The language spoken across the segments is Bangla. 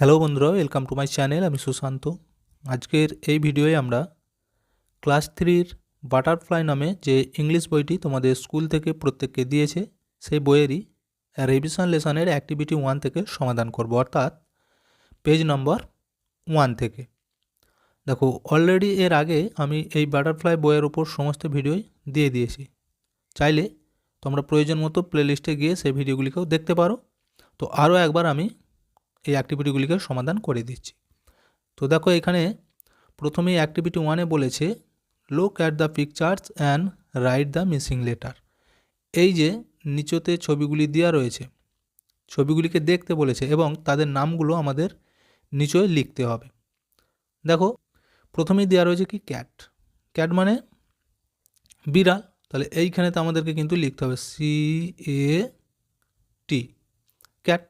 হ্যালো বন্ধুরা ওয়েলকাম টু মাই চ্যানেল আমি সুশান্ত। আজকের এই ভিডিওয়ে আমরা ক্লাস থ্রির বাটারফ্লাই নামে যে ইংলিশ বইটি তোমাদের স্কুল থেকে প্রত্যেককে দিয়েছে, সেই বইয়েরই রিভিশন লেসনের অ্যাক্টিভিটি ওয়ান থেকে সমাধান করব, অর্থাৎ পেজ নম্বর ওয়ান থেকে। দেখো অলরেডি এর আগে আমি এই বাটারফ্লাই বইয়ের ওপর সমস্ত ভিডিওই দিয়ে দিয়েছি। চাইলে তোমরা প্রয়োজন মতো প্লেলিস্টে গিয়ে সেই ভিডিওগুলিকেও দেখতে পারো। তো আরও একবার আমি এই অ্যাক্টিভিটিগুলিকে সমাধান করে দিচ্ছি। তো দেখো এখানে প্রথমেই অ্যাক্টিভিটি ওয়ানে বলেছে look at the pictures and write the missing letter এই যে নিচতে ছবিগুলি দেওয়া রয়েছে, ছবিগুলিকে দেখতে বলেছে এবং তাদের নামগুলো আমাদের নিচয়ে লিখতে হবে। দেখো, প্রথমেই দেওয়া রয়েছে কি? ক্যাট ক্যাট মানে বিড়াল। তাহলে এইখানে তো আমাদেরকে কিন্তু লিখতে হবে সি এ টি ক্যাট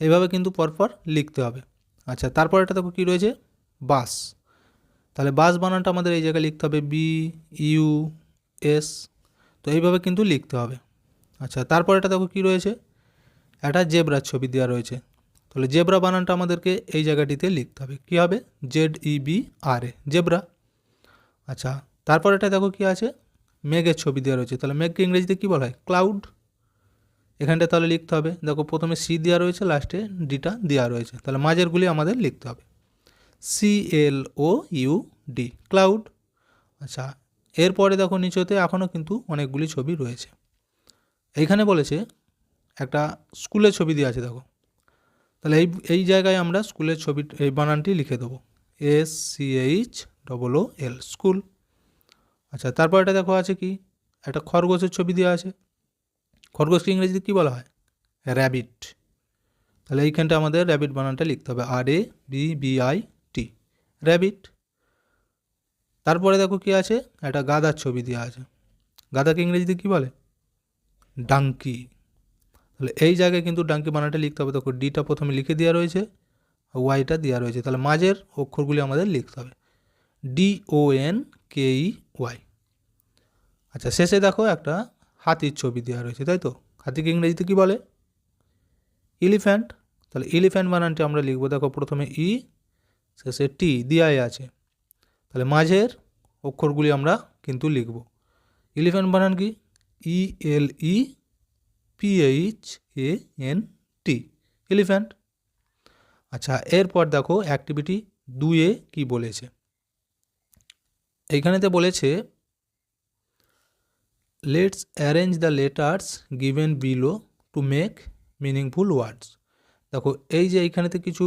এইভাবে কিন্তু পরপর লিখতে হবে। আচ্ছা তারপর এটা দেখো কী রয়েছে? বাস। তাহলে বাস বানানটা আমাদের এই জায়গায় লিখতে হবে বি ইউ এস তো এইভাবে কিন্তু লিখতে হবে। আচ্ছা তারপর এটা দেখো কী রয়েছে? একটা জেব্রার ছবি দেওয়া রয়েছে। তাহলে জেব্রা বানানটা আমাদেরকে এই জায়গাটিতে লিখতে হবে। কী হবে? Z E B R A zebra. আচ্ছা তারপর এটা দেখো কী আছে? মেঘের ছবি দেওয়া রয়েছে। তাহলে মেঘকে ইংরেজিতে কী বলা হয়? ক্লাউড এখানটা তাহলে লিখতে হবে। দেখো প্রথমে সি দেওয়া রয়েছে লাস্টে ডিটা দেওয়া রয়েছে। তাহলে মাঝেরগুলি আমাদের লিখতে হবে। C L O U D cloud আচ্ছা এরপরে দেখো নিচেতে এখনও কিন্তু অনেকগুলি ছবি রয়েছে। এইখানে বলেছে, একটা স্কুলের ছবি দেওয়া আছে, দেখো। তাহলে এই এই জায়গায় আমরা স্কুলের ছবি, এই বানানটি লিখে দেবো। S C H double O L school আচ্ছা তারপর এটা দেখো আছে কি? একটা খরগোশের ছবি দেওয়া আছে। খরগোশকে ইংরেজিতে কী বলা হয়? র্যাবিট তাহলে এইখানটা আমাদের র্যাবিট বানানটা লিখতে হবে। R A B B I T rabbit তারপরে দেখো কী আছে? একটা গাদার ছবি দেওয়া আছে। গাদাকে ইংরেজিতে কী বলে? ডাঙ্কি তাহলে এই জায়গায় কিন্তু ডাঙ্কি বানানটা লিখতে হবে। দেখো ডিটা প্রথমে লিখে দেওয়া রয়েছে ওয়াইটা দেওয়া রয়েছে। তাহলে মাঝের অক্ষরগুলি আমাদের লিখতে হবে। ডি ও এন ওয়াই আচ্ছা শেষে দেখো একটা হাতির ছবি দেওয়া রয়েছে, তাই তো? হাতিকে ইংরেজিতে কী বলে? এলিফ্যান্ট তাহলে এলিফ্যান্ট বানানটি আমরা লিখব, দেখো প্রথমে ই শেষে টি দিয়াই আছে। তাহলে মাঝের অক্ষরগুলি আমরা কিন্তু লিখব। এলিফ্যান্ট বানান কি? E L E P H A N T elephant আচ্ছা এরপর দেখো অ্যাক্টিভিটি দুয়ে কি বলেছে? এইখানেতে বলেছে let's arrange the letters given below to make meaningful words দেখো, এই যে এইখানেতে কিছু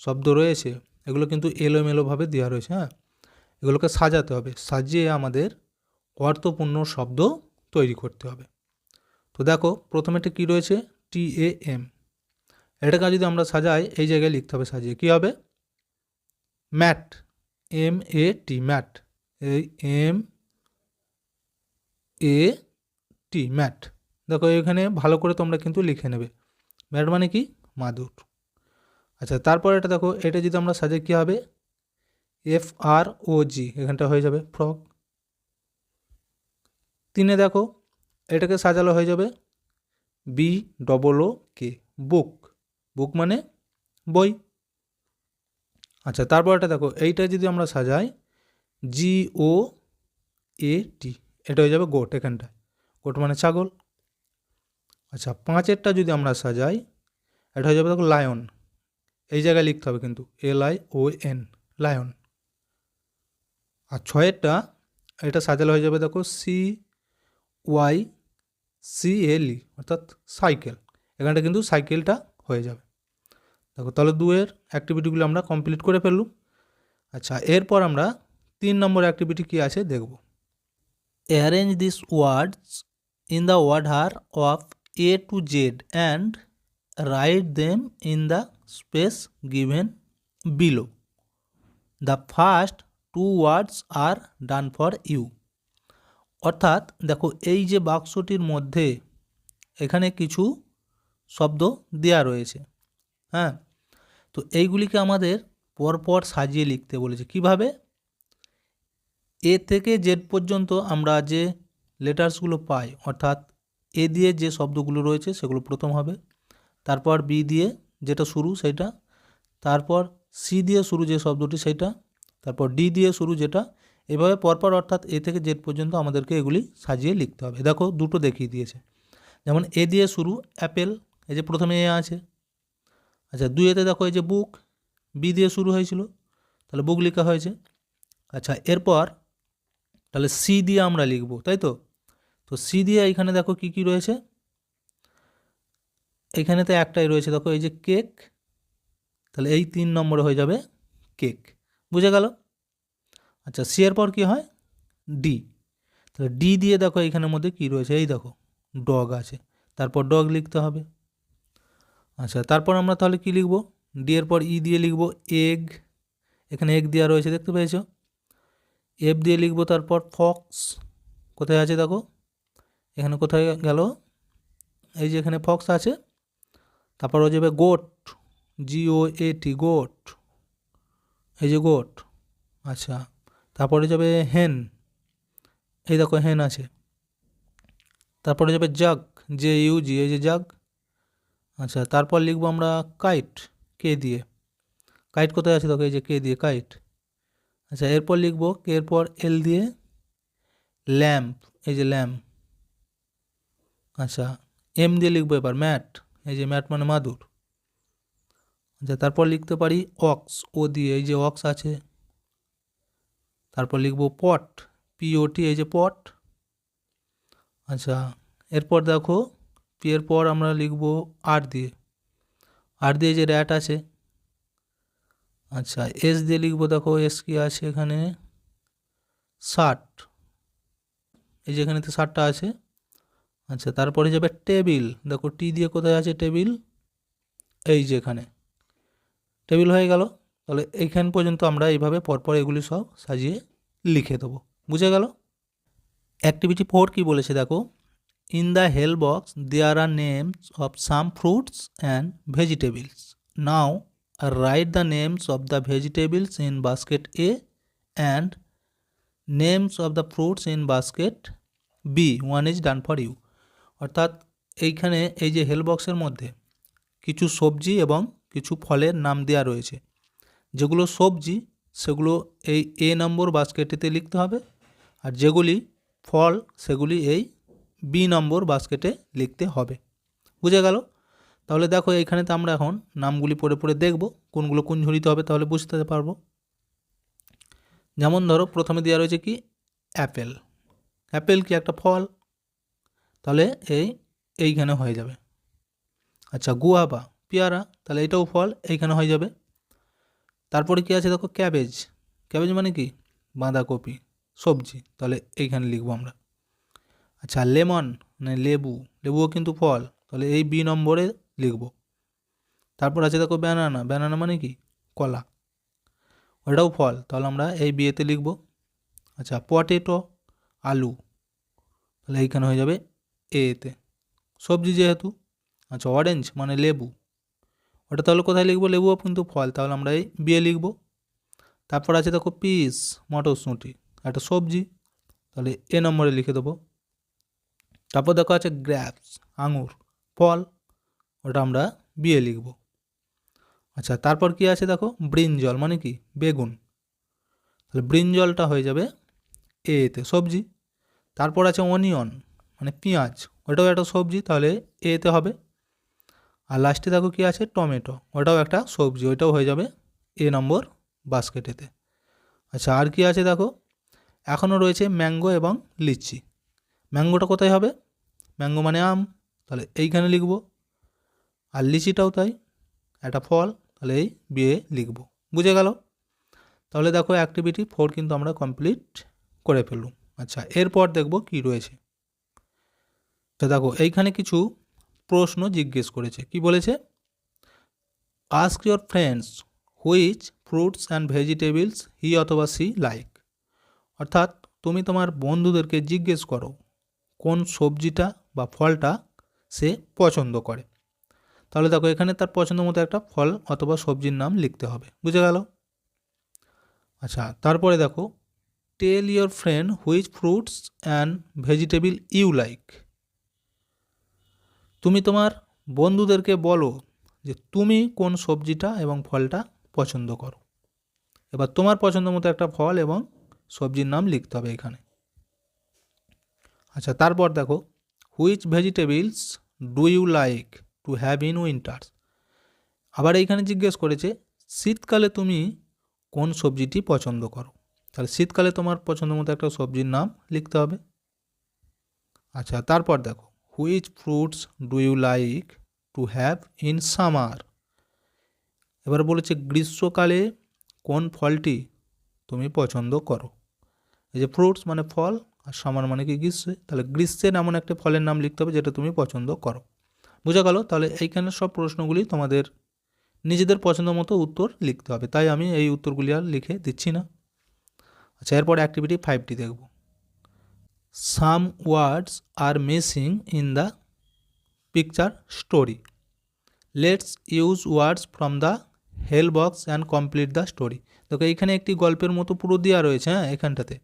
শব্দ রয়েছে, এগুলো কিন্তু এলোমেলোভাবে দেওয়া রয়েছে হ্যাঁ? এগুলোকে সাজাতে হবে, সাজিয়ে আমাদের অর্থপূর্ণ শব্দ তৈরি করতে হবে। তো দেখো, প্রথমেটা কী রয়েছে? টি এ এম এটাকে যদি আমরা সাজাই, এই জায়গায় লিখতে হবে সাজিয়ে। কী হবে? Mat M A T mat. এই এম এ টি ম্যাট দেখো এখানে ভালো করে তোমরা কিন্তু লিখে নেবে। ম্যাট মানে কি? মাদুর। আচ্ছা তারপর এটা দেখো, এটা যদি আমরা সাজাই কী হবে? এফ আর ও জি এখানটা হয়ে যাবে ফ্রক তিনে দেখো, এটাকে সাজালো হয়ে যাবে বি ডবল ও কে বুক বুক মানে বই। আচ্ছা তারপর এটা দেখো, এইটা যদি আমরা সাজাই জি ও এ টি এটা হয়ে যাবে গোট এখানটায়। গোট মানে ছাগল। আচ্ছা পাঁচেরটা যদি আমরা সাজাই, এটা হয়ে যাবে দেখো লায়ন এই জায়গায় লিখতে হবে কিন্তু L I O N lion আর ছয়েরটা, এটা সাজালে হয়ে যাবে দেখো C Y C L E অর্থাৎ সাইকেল এখানটা কিন্তু সাইকেলটা হয়ে যাবে। দেখো তাহলে দুয়ের অ্যাক্টিভিটিগুলো আমরা কমপ্লিট করে ফেললুম। আচ্ছা এরপর আমরা তিন নম্বর অ্যাক্টিভিটি কী আছে দেখব। Arrange this words in the order of A to Z and write them in the space given below the first two words are done for you অর্থাৎ দেখো, এই যে বাক্সটির মধ্যে এখানে কিছু শব্দ দেয়া রয়েছে হ্যাঁ? তো এইগুলিকে আমাদের পরপর সাজিয়ে লিখতে বলেছে। কীভাবে? এ থেকে জেড পর্যন্ত আমরা যে লেটার্সগুলো পাই, অর্থাৎ এ দিয়ে যে শব্দগুলো রয়েছে সেগুলো প্রথম হবে, তারপর বি দিয়ে যেটা শুরু সেটা, তারপর সি দিয়ে শুরু যে শব্দটি সেটা, তারপর ডি দিয়ে শুরু যেটা, এভাবে পরপর অর্থাৎ এ থেকে জেড পর্যন্ত আমাদেরকে এগুলি সাজিয়ে লিখতে হবে। দেখো দুটো দেখিয়ে দিয়েছে, যেমন এ দিয়ে শুরু অ্যাপেল, এই যে প্রথমে এ আছে আচ্ছা দুইয়েতে দেখো এই যে বুক বি দিয়ে শুরু হয়েছিল, তাহলে বুক লেখা হয়েছে আচ্ছা এরপর তাহলে সি দিয়ে আমরা লিখব, তাই তো? তো সি দিয়ে এখানে দেখো কি কি রয়েছে? এখানে তো একটাই রয়েছে, দেখো এই যে কেক, তাহলে এই তিন নম্বরে হয়ে যাবে কেক, বুঝে গেল? আচ্ছা সি এর পর কি হয়? ডি তাহলে ডি দিয়ে দেখো এখানের মধ্যে কি রয়েছে, এই দেখো ডগ আছে, তারপর ডগ লিখতে হবে আচ্ছা তারপর আমরা তাহলে কি লিখব? ডি এর পর ই দিয়ে লিখব এগ এখানে এগ দেওয়া রয়েছে, দেখতে পেয়েছ? এফ দিয়ে লিখব তারপর ফক্স। কোথায় আছে দেখো? এখানে কোথায় গেল? এই যে এখানে ফক্স আছে। তারপর হয়ে যাবে goat. Jio A T goat. এই যে গোট। আচ্ছা। তারপরে যাবে হেন। এই দেখো হেন আছে। তারপরে যাবে জাগ। জে ইউজি এই যে জাগ। আচ্ছা তারপর লিখব আমরা কাইট, কে দিয়ে। কাইট কোথায় আছে দেখো? এই যে কে দিয়ে, কাইট। আচ্ছা এরপর লিখব এরপর এল দিয়ে ল্যাম্প এই যে ল্যাম্প আচ্ছা এম দিয়ে লিখব এবার ম্যাট এই যে ম্যাট মানে মাদুর। আচ্ছা তারপর লিখতে পারি অক্স ও দিয়ে, এই যে অক্স আছে। তারপর লিখব পট পিওটি এই যে পট আচ্ছা এরপর দেখো পি এর পর আমরা লিখব আর দিয়ে। আর দিয়ে যে র্যাট আছে আচ্ছা এস দিয়ে লিখব দেখো এস কি আছে এখানে? ষাট। এই যে এখানে তো ষাটটা আছে। আচ্ছা তারপরে যাবে টেবিল দেখো টি দিয়ে কোথায় আছে টেবিল এই যে এখানে। টেবিল হয়ে গেল। তাহলে এইখান পর্যন্ত আমরা এইভাবে পরপর এগুলি সব সাজিয়ে লিখে দেবো। বুঝে গেল? অ্যাক্টিভিটি ফোর কী বলেছে দেখো? In the help box there are names of some fruits and vegetables now write the names of the vegetables in basket A and names of the fruits in basket B one is done for you অর্থাৎ এইখানে এই যে হেল বক্সের মধ্যে কিছু সবজি এবং কিছু ফলের নাম দেওয়া রয়েছে। যেগুলো সবজি, সেগুলো এই এ নম্বর বাস্কেটেতে লিখতে হবে। আর যেগুলি ফল, সেগুলি এই বি নম্বর বাস্কেটে লিখতে হবে। বুঝে গেল? তাহলে দেখো এইখানেতে আমরা এখন নামগুলি পড়ে পড়ে দেখব, কোনগুলো কোন ঝুড়িতে হবে তাহলে বুঝতে পারব। যেমন ধরো প্রথমে দেওয়া রয়েছে কি? অ্যাপেল। অ্যাপেল কি একটা ফল? তাহলে এই এইখানে হয়ে যাবে। আচ্ছা গুয়াবা পেয়ারা, তাহলে এটাও ফল, এইখানে হয়ে যাবে। তারপরে কি আছে দেখো? ক্যাবেজ। ক্যাবেজ মানে কি? বাঁধাকপি, সবজি, তাহলে এইখানে লিখব আমরা। আচ্ছা লেমন মানে লেবু, লেবুও কিন্তু ফল, তাহলে এই বি নম্বরে লিখব। তারপর আছে দেখো ব্যানানা ব্যানানা মানে কি? কলা। ওটাও ফল। তাহলে আমরা এই বিয়েতে লিখব আচ্ছা পটেটো আলু। তাহলে এইখানে হয়ে যাবে এতে। সবজি যেহেতু আচ্ছা অরেঞ্জ মানে লেবু। ওটা তাহলে কোথায় লিখব? লেবুও কিন্তু ফল। তাহলে আমরা এই বিয়ে লিখব। তারপর আছে দেখো পিস মটরশুঁটি। একটা সবজি। তাহলে এ নম্বরে লিখে দেবো। তারপর দেখো আছে গ্র্যাপস আঙুর, ফল। ওটা আমরা বিয়ে লিখব। আচ্ছা তারপর কি আছে দেখো? ব্রিঞ্জল মানে কি? বেগুন। তাহলে ব্রিঞ্জলটা হয়ে যাবে এতে সবজি। তারপর আছে অনিয়ন মানে পেঁয়াজ। ওটাও একটা সবজি, তাহলে এতে হবে। আর লাস্টে দেখো কি আছে? টমেটো। ওটাও একটা সবজি ওইটাও হয়ে যাবে এ নম্বর বাস্কেটেতে আচ্ছা আর কি আছে দেখো? এখনও রয়েছে ম্যাঙ্গো এবং লিচি। ম্যাঙ্গোটা কোথায় হবে? ম্যাঙ্গো মানে আম। তাহলে এইখানে লিখব। আর লিচিটাও তাই, একটা ফল, তাহলে এই বিয়ে লিখব। বুঝে গেল? তাহলে দেখো অ্যাক্টিভিটি ফোর কিন্তু আমরা কমপ্লিট করে ফেলুম আচ্ছা এরপর দেখব কি রয়েছে। তো দেখো, এইখানে কিছু প্রশ্ন জিজ্ঞেস করেছে। কি বলেছে? Ask your friends which fruits and vegetables he অথবা সি লাইক অর্থাৎ তুমি তোমার বন্ধুদেরকে জিজ্ঞেস করো, কোন সবজিটা বা ফলটা সে পছন্দ করে। তাহলে দেখো এখানে তার পছন্দ মতো একটা ফল অথবা সবজির নাম লিখতে হবে। বুঝে গেল? আচ্ছা তারপরে দেখো tell your friend which fruits and vegetable you like তুমি তোমার বন্ধুদেরকে বলো যে তুমি কোন সবজিটা এবং ফলটা পছন্দ করো। এবার তোমার পছন্দ মতো একটা ফল এবং সবজির নাম লিখতে হবে এখানে। আচ্ছা তারপর দেখো which vegetables do you like to have in winters আবার এইখানে জিজ্ঞেস করেছে, শীতকালে তুমি কোন সবজিটি পছন্দ করো? তাহলে শীতকালে তোমার পছন্দ মতো একটা সবজির নাম লিখতে হবে। আচ্ছা তারপর দেখো which fruits do you like to have in summer এবার বলেছে, গ্রীষ্মকালে কোন ফলটি তুমি পছন্দ করো? এই যে ফ্রুটস মানে ফল, আর সামার মানে কি গ্রীষ্মে? তাহলে গ্রীষ্মের এমন একটা ফলের নাম লিখতে হবে যেটা তুমি পছন্দ করো। বোঝা গেল, তাহলে এইখানে সব প্রশ্নগুলি তোমাদের নিজেদের পছন্দ মতো উত্তর লিখতে হবে। তাই আমি এই উত্তরগুলি আর লিখে দিচ্ছি না। আচ্ছা এরপর অ্যাক্টিভিটি ফাইভটি দেখব। Some words are missing in the picture story let's use words from the help box and complete the story দেখো, এইখানে একটি গল্পের মতো পুরো দেওয়া রয়েছে হ্যাঁ এখানটাতে।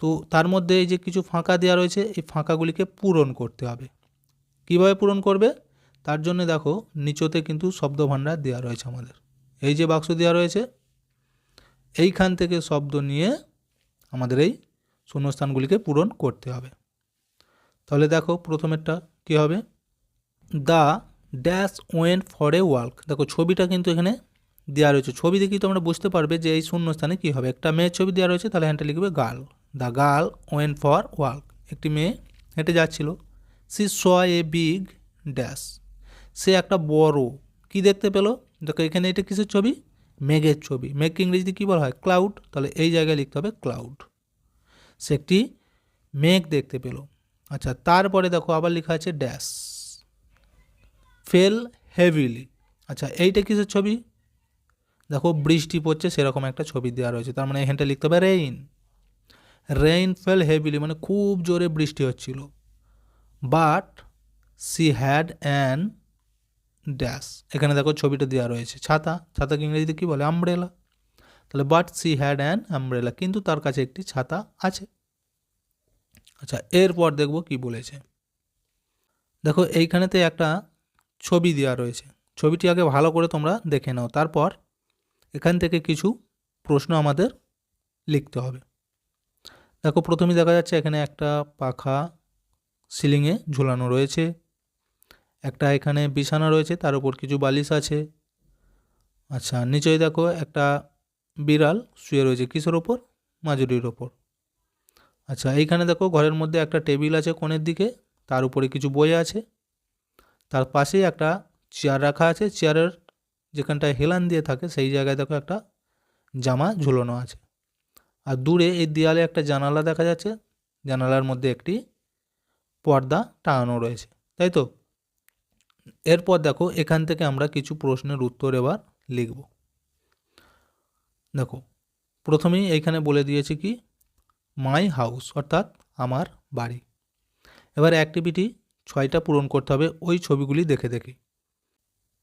তো তার মধ্যে এই যে কিছু ফাঁকা দেওয়া রয়েছে, এই ফাঁকাগুলিকে পূরণ করতে হবে। কীভাবে পূরণ করবে? তার জন্য দেখো, নিচতে কিন্তু শব্দ ভাণ্ডার দেওয়া রয়েছে আমাদের। এই যে বাক্স দেওয়া রয়েছে, এইখান থেকে শব্দ নিয়ে আমাদের এই শূন্যস্থানগুলিকে পূরণ করতে হবে। তাহলে দেখো, প্রথমেরটা কী হবে? The dash went for a walk দেখো, ছবিটা কিন্তু এখানে দেওয়া রয়েছে। ছবি দেখি তোমরা বুঝতে পারবে যে এই শূন্যস্থানে কী হবে। একটা মেয়ের ছবি দেওয়া রয়েছে, তাহলে হ্যান্ডটা লিখবে girl. The girl went for walk একটি মেয়ে হেঁটে যাচ্ছিল। She saw a big dash. সে একটা বড়। কি দেখতে পেল? দেখো, এখানে এটা কিসের ছবি? মেঘের ছবি। মেঘকে ইংরেজিতে কী বলা হয়? ক্লাউড। তাহলে এই জায়গায় লিখতে হবে ক্লাউড। সে একটি মেঘ দেখতে পেল। আচ্ছা তারপরে দেখো আবার লেখা আছে ড্যাশ। Fail heavily. আচ্ছা এইটা কিসের ছবি? দেখো, বৃষ্টি পড়ছে, সেরকম একটা ছবি দেওয়া রয়েছে। তার মানে এখানটা লিখতে হবে রেইন। রেইন ফেল হেভিলি মানে খুব জোরে বৃষ্টি হচ্ছিল। But she had an dash. এখানে দেখো ছবিটা দেওয়া রয়েছে। ছাতা। ছাতাকে ইংরেজিতে কী বলে? আমব্রেলা তাহলে but she had an umbrella. কিন্তু তার কাছে একটি ছাতা আছে। আচ্ছা এরপর দেখব কি বলেছে। দেখো, এইখানেতে একটা ছবি দেওয়া রয়েছে। ছবিটি আগে ভালো করে তোমরা দেখে নাও। তারপর এখান থেকে কিছু প্রশ্ন আমাদের লিখতে হবে। দেখো প্রথমে দেখা যাচ্ছে এখানে একটা পাখা সিলিংয়ে ঝুলানো রয়েছে। একটা এখানে বিছানা রয়েছে, তার উপর কিছু বালিশ আছে। আচ্ছা নিচেই দেখো একটা বিড়াল শুয়ে রয়েছে। কিসের ওপর? মাজুরির ওপর। আচ্ছা এইখানে দেখো ঘরের মধ্যে একটা টেবিল আছে কোণের দিকে, তার উপরে কিছু বই আছে। তার পাশেই একটা চেয়ার রাখা আছে। চেয়ারের যেখানটায় হেলান দিয়ে থাকে, সেই জায়গায় দেখো একটা জামা ঝুলানো আছে। আর দূরে এই দেয়ালে একটা জানালা দেখা যাচ্ছে। জানালার মধ্যে একটি পর্দা টাঙানো রয়েছে, তাই তো? এরপর দেখো, এখান থেকে আমরা কিছু প্রশ্নের উত্তর এবার লিখব। দেখো, প্রথমেই এইখানে বলে দিয়েছি কি? মাই হাউস অর্থাৎ আমার বাড়ি। এবার অ্যাক্টিভিটি ছয়টা পূরণ করতে হবে, ওই ছবিগুলি দেখে দেখে।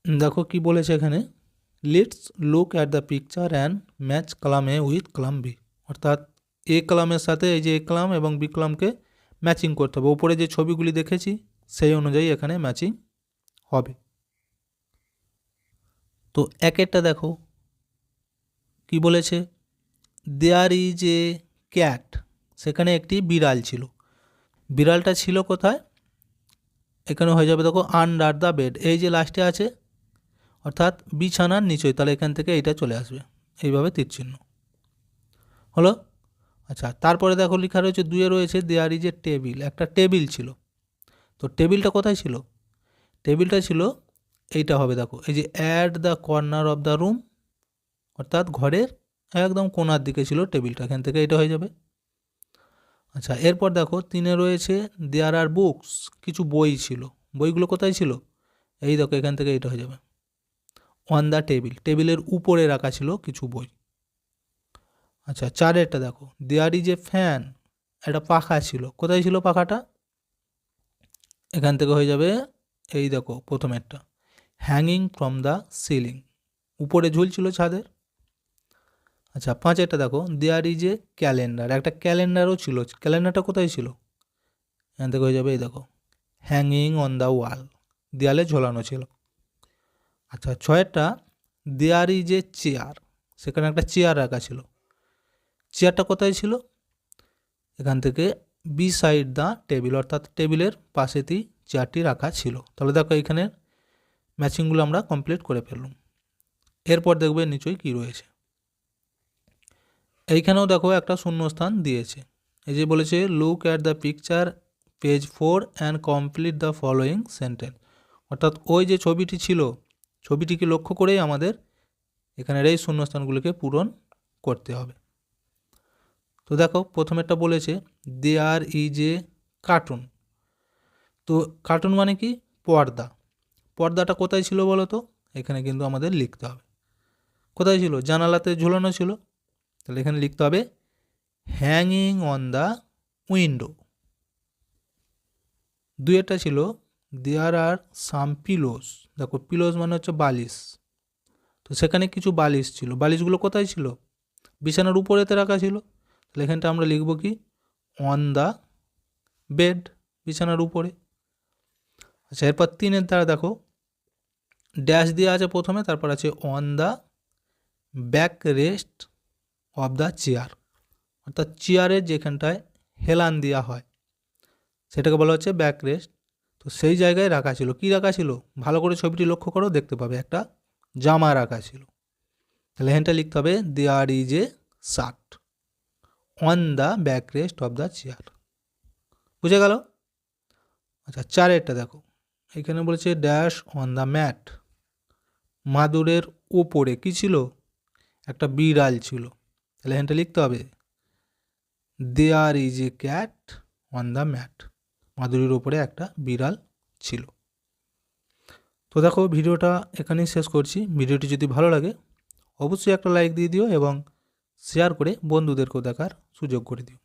দেখো কি বলেছে এখানে? Let's look at the picture and match column A with column B অর্থাৎ এ কলামের সাথে এই যে এ কলাম এবং বি কলামকে ম্যাচিং করতে হবে। উপরে যে ছবিগুলি দেখেছি, সেই অনুযায়ী এখানে ম্যাচিং হবে। তো এক একটা দেখো, কি বলেছে? দেয়ার ইজ এ ক্যাট সেখানে একটি বিড়াল ছিল। বিড়ালটা ছিল কোথায়? এখানে হয়ে যাবে দেখো আন্ডার দ্য বেড এই যে লাস্টে আছে, অর্থাৎ বিছানার নিচই। তাহলে এখান থেকে এইটা চলে আসবে। এইভাবে তীর চিহ্ন হলো? আচ্ছা তারপরে দেখো লেখা রয়েছে, দুয়ে রয়েছে দেয়ার ইজ এ টেবিল একটা টেবিল ছিল। তো টেবিলটা কোথায় ছিল? টেবিলটা ছিল, এইটা হবে দেখো, এই যে at the corner of the room অর্থাৎ ঘরের একদম কোনার দিকে ছিল টেবিলটা এখান থেকে এটা হয়ে যাবে। আচ্ছা এরপর দেখো, তিনে রয়েছে দেয়ার আর বুকস কিছু বই ছিল। বইগুলো কোথায় ছিল? এই দেখো, এখান থেকে এটা হয়ে যাবে। অন দ্য টেবিল টেবিলের উপরে রাখা ছিল কিছু বই। আচ্ছা চারেরটা দেখো। দেয়ার এ ফ্যান একটা পাখা ছিল। কোথায় ছিল পাখাটা? এখান থেকে হয়ে যাবে এই দেখো প্রথমেরটা। হ্যাঙ্গিং ফ্রম দ্য সিলিং উপরে ঝুলছিল ছাদের। আচ্ছা পাঁচেরটা দেখো। দেয়ার ইজ এ ক্যালেন্ডার, একটা ক্যালেন্ডারও ছিল। ক্যালেন্ডারটা কোথায় ছিল? এখান থেকে হয়ে যাবে এই দেখো। হ্যাঙ্গিং অন দ্য ওয়াল দেয়ালে ঝোলানো ছিল। আচ্ছা ছয়েরটা দেয়ার ইজ এ চেয়ার, সেখানে একটা চেয়ার রাখা ছিল। চেয়ারটা কোথায় ছিল? এখান থেকে বি সাইড দ্য টেবিল অর্থাৎ টেবিলের পাশেতেই চেয়ারটি রাখা ছিল। তাহলে দেখো এখানে ম্যাচিংগুলো আমরা কমপ্লিট করে ফেললাম। এরপর দেখবে নিচই কী রয়েছে? এইখানেও দেখো একটা শূন্যস্থান দিয়েছে। এই যে বলেছে look at the picture page four and complete the following sentence অর্থাৎ ওই যে ছবিটি ছিল, ছবিটিকে লক্ষ্য করেই আমাদের এখানের এই শূন্যস্থানগুলোকে পূরণ করতে হবে। তো দেখো, প্রথমেরটা বলেছে দে আর ইজ এ কার্টুন তো কার্টুন মানে কি? পর্দা। পর্দাটা কোথায় ছিল বলো তো? এখানে কিন্তু আমাদের লিখতে হবে। কোথায় ছিল? জানালাতে ঝুলানো ছিল। তাহলে এখানে লিখতে হবে হ্যাঙ্গিং অন দ্য উইন্ডো দুইটা ছিল দেয়ার আর সাম পিলোস দেখো পিলোস মানে হচ্ছে বালিশ। তো সেখানে কিছু বালিশ ছিল। বালিশগুলো কোথায় ছিল? বিছানার উপরেতে রাখা ছিল। তাহলে আমরা লিখব কি? অন দ্য বেড বিছানার উপরে। আচ্ছা এরপর তিনের দ্বারা দেখো ড্যাশ দিয়ে আছে প্রথমে, তারপর আছে on the back rest of the chair অর্থাৎ চেয়ারের যেখানটায় হেলান দেওয়া হয়, সেটাকে বলা হচ্ছে ব্যাক রেস্ট তো সেই জায়গায় রাখা ছিল। কি রাখা ছিল? ভালো করে ছবিটি লক্ষ্য করো, দেখতে পাবে একটা জামা রাখা ছিল। তাহলে এখানটা লিখতে হবে there is a shirt on the back rest of the chair বুঝে গেল? আচ্ছা চারেরটা দেখো। এখানে বলেছে ড্যাশ অন দ্য ম্যাট মাদুরের ওপরে কি ছিল? একটা বিড়াল ছিল। তাহলে এখানটা লিখতে হবে। There is a cat on the mat মাদুরির ওপরে একটা বিড়াল ছিল। তো দেখো, ভিডিওটা এখানেই শেষ করছি। ভিডিওটি যদি ভালো লাগে, অবশ্যই একটা লাইক দিয়ে দিও এবং শেয়ার করে বন্ধুদেরকেও দেখার সুযোগ করে দিও।